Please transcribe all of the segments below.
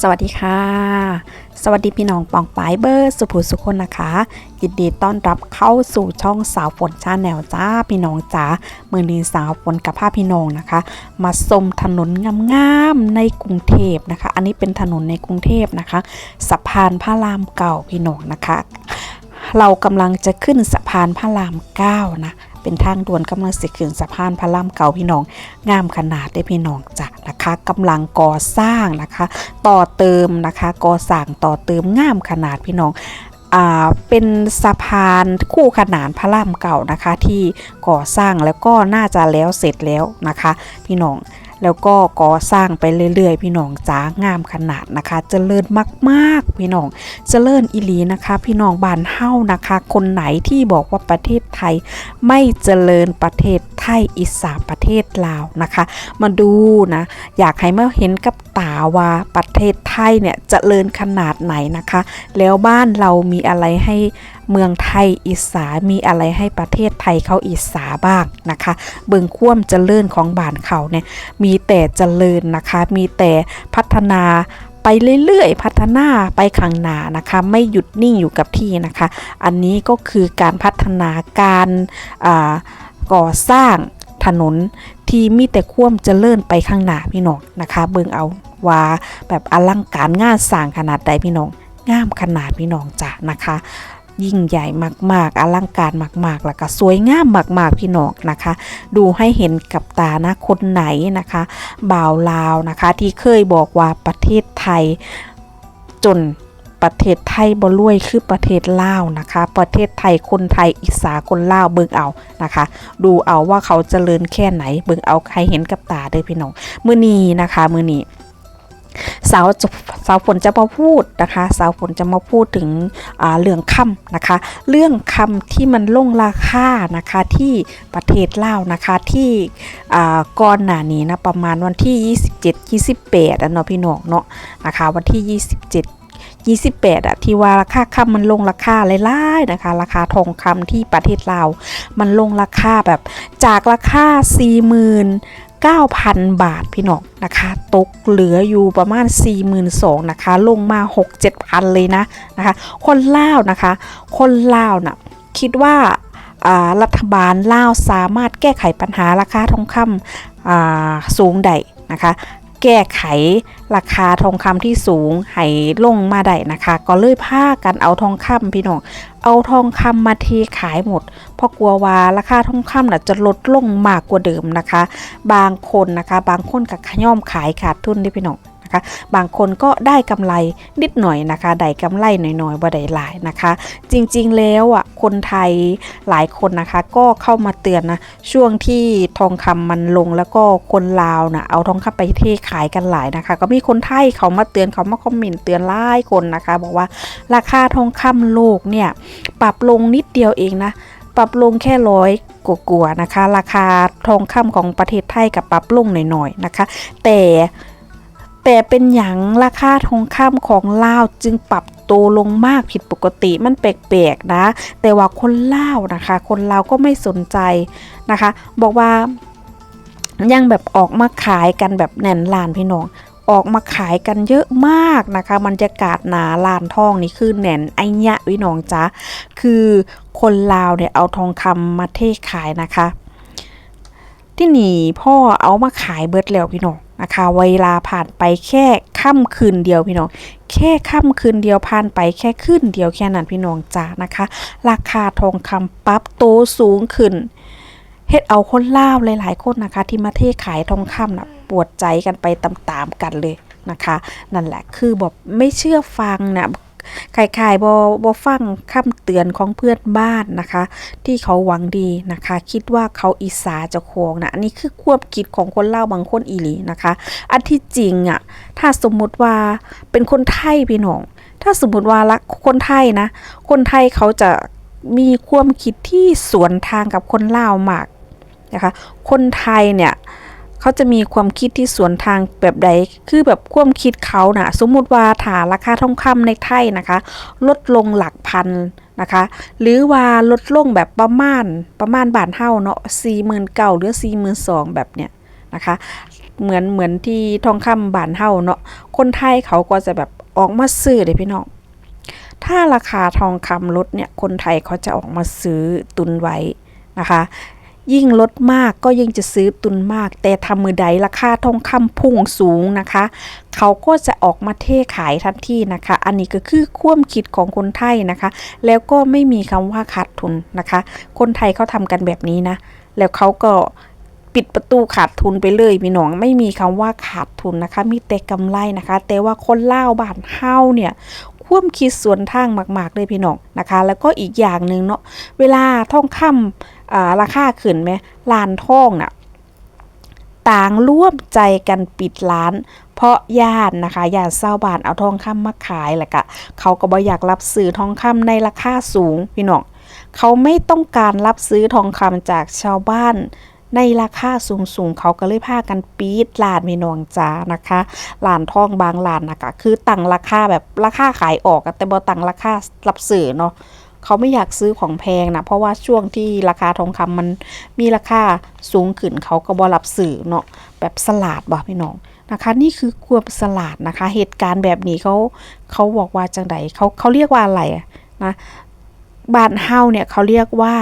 สวัสดีค่ะ สวัสดีพี่น้องปองปายเบอร์สุภูสุคนนะคะ ยินดีต้อนรับเข้าสู่ช่องสาวฝนชาแนลจ้าพี่น้องจ๋าเมืองนีสาวฝนกับภาพพี่น้องนะคะ มาชมถนนงามๆในกรุงเทพนะคะ อันนี้เป็นถนนในกรุงเทพนะคะสะพานพระรามเก่าพี่น้องนะคะ เรากำลังจะขึ้นสะพานพระรามเก้านะ เป็นทางด่วนกำลังสิขึ้นสะพานพระรามเก่าพี่น้องงามขนาดได้พี่น้องจ้ะนะคะกำลังก่อสร้างนะคะ ต่อเติมนะคะก่อสร้างต่อเติมงามขนาดพี่น้องอ่าเป็นสะพานคู่ขนานพระรามเก่านะคะที่ก่อสร้างแล้วก็น่าจะแล้วเสร็จแล้วนะคะ พี่น้อง แล้วก็ก่อสร้างไปเรื่อยๆ พี่น้องจ้างามขนาดนะคะเจริญมากๆ พี่น้องเจริญอิลีนะคะ พี่น้องบานเฮ้านะคะ คนไหนที่บอกว่าประเทศไทยไม่เจริญประเทศไทยอิสาประเทศลาวนะคะ มาดูนะ อยากให้มาเห็นกับาว่าประเทศไทยเนี่ยเจริญขนาดไหนนะคะ แล้วบ้านเรามีอะไรให้เมืองไทยอิสามีอะไรให้ประเทศไทยเขาอิสาบ้างนะคะ เบิ่งคว่ำเจริญของบ้านเขาเนี่ยมีแต่เจริญนะคะ มีแต่พัฒนาไปเรื่อยๆ พัฒนาไปข้างหน้านะคะ ไม่หยุดนิ่งอยู่กับที่นะคะ อันนี้ก็คือการพัฒนาการก่อสร้าง ถนนที่มีแต่คว่ำเจริญไปข้างหน้าพี่น้องนะคะ เบิ่งเอาว่าแบบอลังการงานสร้างขนาดใดพี่น้องงามขนาดพี่น้องจ้ะนะคะ ยิ่งใหญ่มากๆ อลังการมากๆ แล้วก็สวยงามมากๆ พี่น้องนะคะ ดูให้เห็นกับตานะคนไหนนะคะบ่าวลาวนะคะที่เคยบอกว่าประเทศไทยจน ประเทศไทยบ่รวยคือประเทศลาวนะคะ ประเทศไทยคนไทยอิสาคนลาวเบิ่งเอานะคะ ดูเอาว่าเขาเจริญแค่ไหนเบิ่งเอาใครเห็นกับตาเด้อพี่น้องมื้อนี้นะคะมื้อนี้สาวสาวฝนจะมาพูดนะคะสาวฝนจะมาพูดถึงเรื่องคำนะคะ เรื่องคำที่มันลงราคานะคะที่ประเทศลาวนะคะที่ก่อนหน้านี้นะประมาณวันที่ 27 28อะเนาะพี่น้องเนาะนะคะวันที่ 27 28อะที่ว่าราคาคำมันลงราคาหลายๆนะคะ ราคาทองคำที่ประเทศลาวมันลงราคาแบบจากราคา 40,000 9,000 บาทพี่น้องนะคะ ตกเหลืออยู่ประมาณ 42,000นะคะ ลงมา 6-7,000 เลยนะนะคะ คนลาวนะคะ คนลาวน่ะคิดว่ารัฐบาลลาวสามารถแก้ไขปัญหาราคาทองคำสูงได้นะคะ แก้ไข ราคาทองคำที่สูงให้ลงมาได้นะคะ ก็เลยพากันเอาทองคำพี่น้องเอาทองคำมาเทขายหมด เพราะกลัวว่าราคาทองคำน่ะจะลดลงมากกว่าเดิมนะคะ บางคนนะคะ บางคนกับขย่อมขายขาดทุนได้พี่น้อง นะคะ บางคนก็ได้กำไรนิดหน่อยนะคะได้กำไรหน่อยๆบ่ได้หลายนะคะ จริงๆแล้วอะคนไทยหลายคนนะคะก็เข้ามาเตือนนะช่วงที่ทองคำมันลงแล้วก็คนลาวนะเอาทองคำไปเทขายกันหลายนะคะ ก็มีคนไทยเขามาเตือนเขามาคอมเมนต์เตือนหลายคนนะคะ บอกว่าราคาทองคำโลกเนี่ยปรับลงนิดเดียวเองนะปรับลงแค่ร้อยกว่าๆนะคะ ราคาทองคำของประเทศไทยกับปรับลงหน่อยๆนะคะ แต่ แต่เป็นอย่างราคาทองคำของลาวจึงปรับตัวลงมากผิดปกติมันแปลกๆนะ แต่ว่าคนลาวนะคะ คนลาวก็ไม่สนใจนะคะ บอกว่ายังแบบออกมาขายกันแบบแน่นลานพี่น้องออกมาขายกันเยอะมากนะคะบรรยากาศหนาลานทองนี่คือแน่นไอ้ยะพี่น้องจ้าคือคนลาวเนี่ยเอาทองคำมาเทขายนะคะ ที่หนีพ่อเอามาขายเบิดแล้วพี่น้อง นะคะ เวลาผ่านไปแค่ค่ำคืนเดียวพี่น้อง แค่ค่ำคืนเดียวผ่านไปแค่คืนเดียวแค่นั้นพี่น้องจ้านะคะ ราคาทองคำปรับโตสูงขึ้นเฮ็ดเอาคนล่าวหลาย ๆ คนนะคะ ที่มาเทขายทองคำนะปวดใจกันไปตามๆกันเลยนะคะ นั่นแหละคือแบบไม่เชื่อฟังนะ ไขายๆบอบอฟังคำเตือนของเพื่อนบ้านนะคะ ที่เขาหวังดีนะคะ คิดว่าเขาอิสาจะโคงนะอันนี้คือควบคิดของคนเล่าบางคนอีหลีนะคะ อันที่จริงอะถ้าสมมุติว่าเป็นคนไทยพี่น้อง ถ้าสมมุติว่าละคนไทยนะ คนไทยเขาจะมีความคิดที่สวนทางกับคนเล่ามากนะคะ คนไทยเนี่ย เขาจะมีความคิดที่สวนทางแบบใด คือแบบความคิดเขานะสมมุติว่าถาราคาทองคำในไทยนะคะ ลดลงหลักพันนะคะหรือว่าลดลงแบบประมาณประมาณบาทเท่าเนาะสี่หมื่นเก้าหรือสี่หมื่นสองแบบเนี้ยนะคะเหมือนเหมือนที่ทองคำบานเฮาเนาะคนไทยเขาก็จะแบบออกมาซื้อเลยพี่น้องถ้าราคาทองคำลดเนี่ยคนไทยเขาจะออกมาซื้อตุนไว้นะคะ ยิ่งลดมากก็ยิ่งจะซื้อตุนมาก แต่ทำมือใดราคาทองคำพุ่งสูงนะคะ เขาก็จะออกมาเทขายทันทีนะคะ อันนี้ก็คือความคิดของคนไทยนะคะ แล้วก็ไม่มีคำว่าขาดทุนนะคะ คนไทยเขาทำกันแบบนี้นะ แล้วเขาก็ปิดประตูขาดทุนไปเลยพี่น้องไม่มีคำว่าขาดทุนนะคะ มีแต่กำไรนะคะ แต่ว่าคนเล่าบ้านเฮาเนี่ยความคิดส่วนทางมาก ๆ เลยพี่น้องนะคะ แล้วก็อีกอย่างหนึ่งเนาะเวลาท่องคำ อ่าราคาขึ้นไหมลานทองน่ะต่างร่วมใจกันปิดร้าน เพราะญาตินะคะญาติเศร้าบานเอาทองคำมาขายแหละกะเขาก็บ่อยากรับซื้อทองคำในราคาสูงพี่น้องเขาไม่ต้องการรับซื้อทองคำจากชาวบ้านในราคาสูงสูงๆ เขาก็เลยพากันปีดลานมีนองจ้านะคะลานทองบางลานนะคะคือตั้งราคาแบบราคาขายออกแต่บ่ตั้งราคารับซื้อเนาะ เขาไม่อยากซื้อของแพงนะเพราะว่าช่วงที่ราคาทองคำมันมีราคาสูงขึ้นเขาก็บรับซื้อเนาะแบบสลาดบ่พี่น้องนะคะนี่คือความสลาดนะคะ เหตุการณ์แบบนี้เขาเขาบอกว่าจังไดเขาเขาเรียกว่าอะไรนะบ้านเฮาเนี่ยเขาเรียกว่า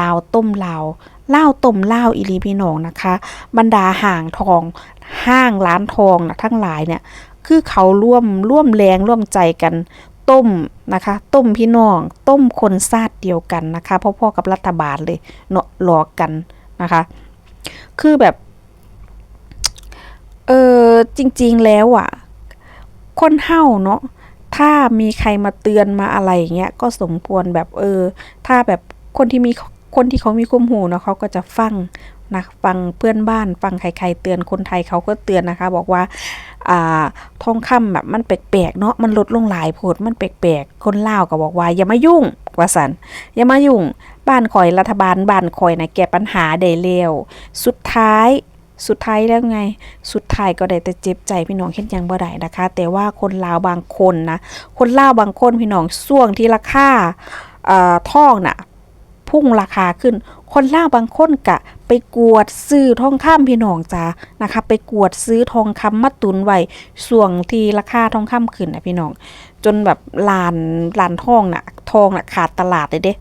ลาวต้มลาวเล่าต้มเล่าอีลีพี่น้องนะคะ บรรดาห่างทองห้างร้านทองนะทั้งหลายเนี่ยคือเขาร่วมร่วมแรงร่วมใจกัน ต้มนะคะ ต้มพี่น้อง ต้มคนซาดเดียวกันนะคะพ่อๆกับรัฐบาลเลยเนาะหลอกกันนะคะ คือแบบ เออจริง ๆแล้วอะ คนเฮาเนาะถ้ามีใครมาเตือนมาอะไรอย่างเงี้ยก็สมควรแบบเออ ถ้าแบบคนที่มีคนที่เขามีคุ้มหูเนาะเขาก็จะฟังนะฟังเพื่อนบ้าน ฟังใครๆเตือนคนไทยเขาก็เตือนนะคะ บอกว่า อ่าทองคำแบบมันแปลกๆเนาะมันลดลงหลายโพดมันแปลกๆคนลาวก็บอกว่าอย่ามายุ่งว่าสันอย่ามายุ่ง บ้านคอยรัฐบาลบ้านคอยนะแก้ปัญหาได้เร็วสุดท้ายสุดท้ายแล้วไง สุดท้ายก็ได้แต่เจ็บใจพี่น้องเห็นยังบ่ได้นะคะ แต่ว่าคนลาวบางคนนะ คนลาวบางคนพี่น้องช่วงที่ราคาเอ่อทองน่ะ พุ่งราคาขึ้น คนล่าวบางคนกะ ไปกวดซื้อทองคำพี่น้องจ้านะคะ ไปกวดซื้อทองคำมาตุนไว้ส่วงที่ราคาทองคำขึ้นนะพี่น้อง จนแบบลานลานทองน่ะทองน่ะขาดตลาดเลยเด้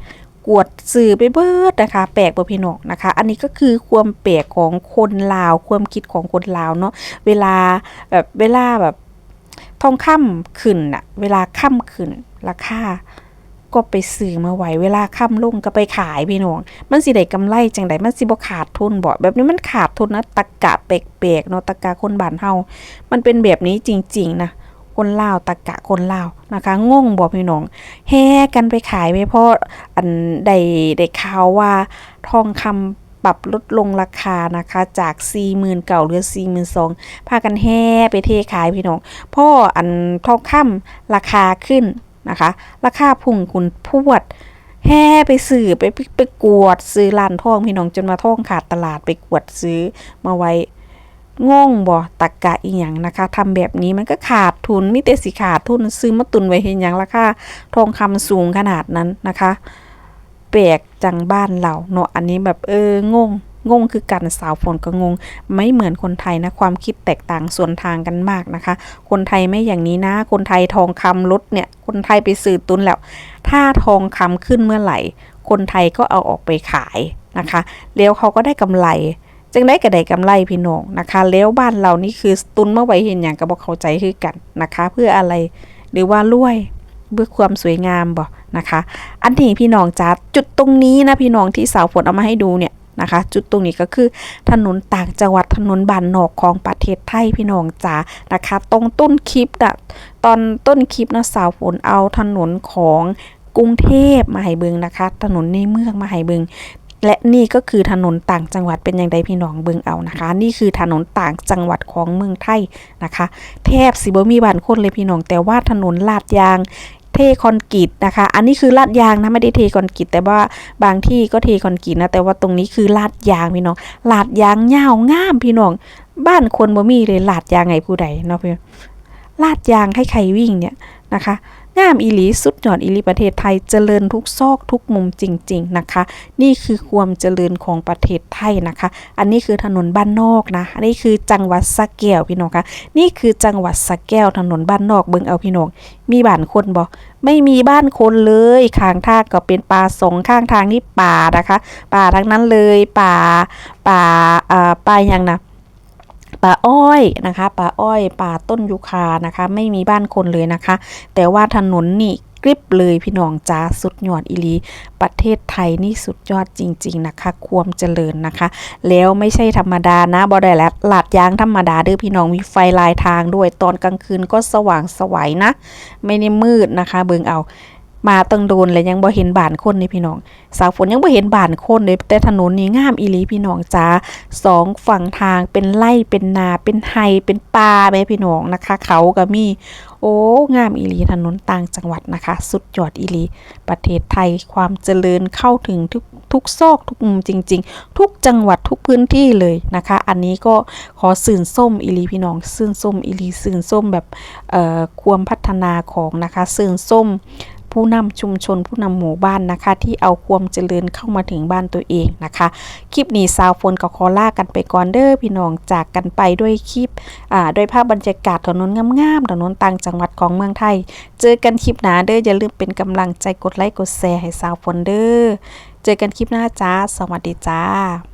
กวดซื้อไปเบิดนะคะแปลกบ่พี่น้องนะคะ อันนี้ก็คือความแปลกของคนลาว ความคิดของคนลาวเนาะเวลาแบบเวลาแบบทองคำขึ้นน่ะเวลาค่ำขึ้นราคา ก็ไปซื้อมาไว้เวลาค่ำลงก็ไปขายพี่น้อง มันสิได้กำไรจังไดมันสิบ่ขาดทุนบ่แบบนี้มันขาดทุนนะตะกะแปลกๆเนาะตะกะคนบ้านเฮามันเป็นแบบนี้จริง ๆ นะคนลาวตะกะคนลาวนะคะงงบ่พี่น้องแห่กันไปขายไม่เพราะอันได้ได้ข่าวว่าทองคำปรับลดลงราคานะคะจาก 40,000เก่าเหลือ 42,000พากันแห่ไปเทขายพี่น้องพ่ออันทองคำราคาขึ้น นะคะ ราคาพุ่งคุณพวด แห่ไปซื้อไปไปกวดซื้อร้านทองพี่น้องจนมาทองขาดตลาดไปกวดซื้อมาไว้งงบ่ตักกะอีหยังนะคะทำแบบนี้มันก็ขาดทุนมิแต่สิขาดทุนซื้อมาตุนไว้เห็นหยังราคาทองคำสูงขนาดนั้นนะคะแปลกจังบ้านเราเนาะอันนี้แบบเอองง งงคือกันสาวฝนก็งง ไม่เหมือนคนไทยนะความคิดแตกต่างส่วนทางกันมากนะคะ คนไทยไม่อย่างนี้นะ คนไทยทองคำลดเนี่ย คนไทยไปซื้อตุนแล้ว ถ้าทองคำขึ้นเมื่อไหร่ คนไทยก็เอาออกไปขายนะคะแล้วเขาก็ได้กำไรจังได้ก็ได้กำไรพี่น้องนะคะ แล้วบ้านเรานี่คือตุนเมื่อไว้เห็นอย่างก็บอกเข้าใจคือกันนะคะ เพื่ออะไรหรือว่ารวยเพื่อความสวยงามบ่นะคะ อันนี้พี่น้องจ้าจุดตรงนี้นะพี่น้องที่สาวฝนเอามาให้ดูเนี่ย นะคะ จุดตรงนี้ก็คือถนนต่างจังหวัดถนนบานนอกของประเทศไทยพี่น้องจ้านะคะ ตรงต้นคลิปอะตอนต้นคลิปนะสาวฝนเอาถนนของกรุงเทพมาให้เบิงนะคะ ถนนในเมืองมาให้เบิงและนี่ก็คือถนนต่างจังหวัดเป็นอย่างไรพี่น้องเบิ่งเอานะคะ นี่คือถนนต่างจังหวัดของเมืองไทยนะคะ แทบสิบมีบ้านคนเลยพี่น้องแต่ว่าถนนลาดยาง เทคอนกรีตนะคะ อันนี้คือลาดยางนะไม่ได้เทคอนกรีตแต่ว่าบางที่ก็เทคอนกรีตนะแต่ว่าตรงนี้คือลาดยางพี่น้องลาดยางยาวงามพี่น้อง บ้านคนบ่มีเลยลาดยางไงผู้ใดเนาะพี่ลาดยางให้ใครวิ่งเนี่ยนะคะ งามอีหลีสุดยอดอีหลีประเทศไทยเจริญทุกซอกทุกมุมจริง ๆนะคะ นี่คือความเจริญของประเทศไทยนะคะ อันนี้คือถนนบ้านนอกนะอันนี้คือจังหวัดสะแก้วพี่น้องคะนี่คือจังหวัดสะแก้วถนนบ้านนอกเบิ่งเอาพี่น้องมีบ้านคนบ่ไม่มีบ้านคนเลยข้างทางก็เป็นป่าสงข้างทางนี่ป่านะคะ ป่าทั้งนั้นเลยป่าป่าอ่าป่าย่างนะ ป่าอ้อยนะคะป่าอ้อย ป่าต้นยูคานะคะ ไม่มีบ้านคนเลยนะคะ แต่ว่าถนนนี่กริบเลยพี่น้องจ้าสุดยอดอีลี ประเทศไทยนี่สุดยอดจริง ๆ นะคะ ความเจริญนะคะ แล้วไม่ใช่ธรรมดานะบ่ได้แล้วลาดยางธรรมดาเด้อพี่น้องมีไฟลายทางด้วยตอนกลางคืนก็สว่างสวัยนะ ไม่ได้มืดนะคะ เบิงเอา มาตังโดนเลยยังบ่เห็นบ้านคนนี่พี่น้อง สาวฝนยังบ่เห็นบ้านคนเลยแต่ถนนนี้งามอีหลีพี่น้องจ้าสองฝั่งทางเป็นไร่เป็นนาเป็นไฮเป็นป่าแม่พี่น้องนะคะ เขาก็มี โอ้งามอีหลีถนนต่างจังหวัดนะคะ สุดยอดอีหลี ประเทศไทยความเจริญเข้าถึงทุกทุกซอกทุกมุมจริง ๆ ทุกจังหวัดทุกพื้นที่เลยนะคะ อันนี้ก็ขอสื่นส้มอีลีพี่น้องสื่นส้มอีลีสื่นส้มแบบเอ่อความพัฒนาของนะคะสื่นส้ม ผู้นำชุมชนผู้นำหมู่บ้านนะคะ ที่เอาความเจริญเข้ามาถึงบ้านตัวเองนะคะ คลิปนี้สาวฝนกับคอล่ากันไปก่อนเด้อพี่น้องจากกันไปด้วยคลิปอ่าด้วยภาพบรรยากาศถนนงามๆถนนต่างจังหวัดของเมืองไทย เจอกันคลิปหน้าเด้ออย่าลืมเป็นกำลังใจกดไลค์กดแชร์ให้สาวฝนเด้อเจอกันคลิปหน้าจ้า สวัสดีจ้า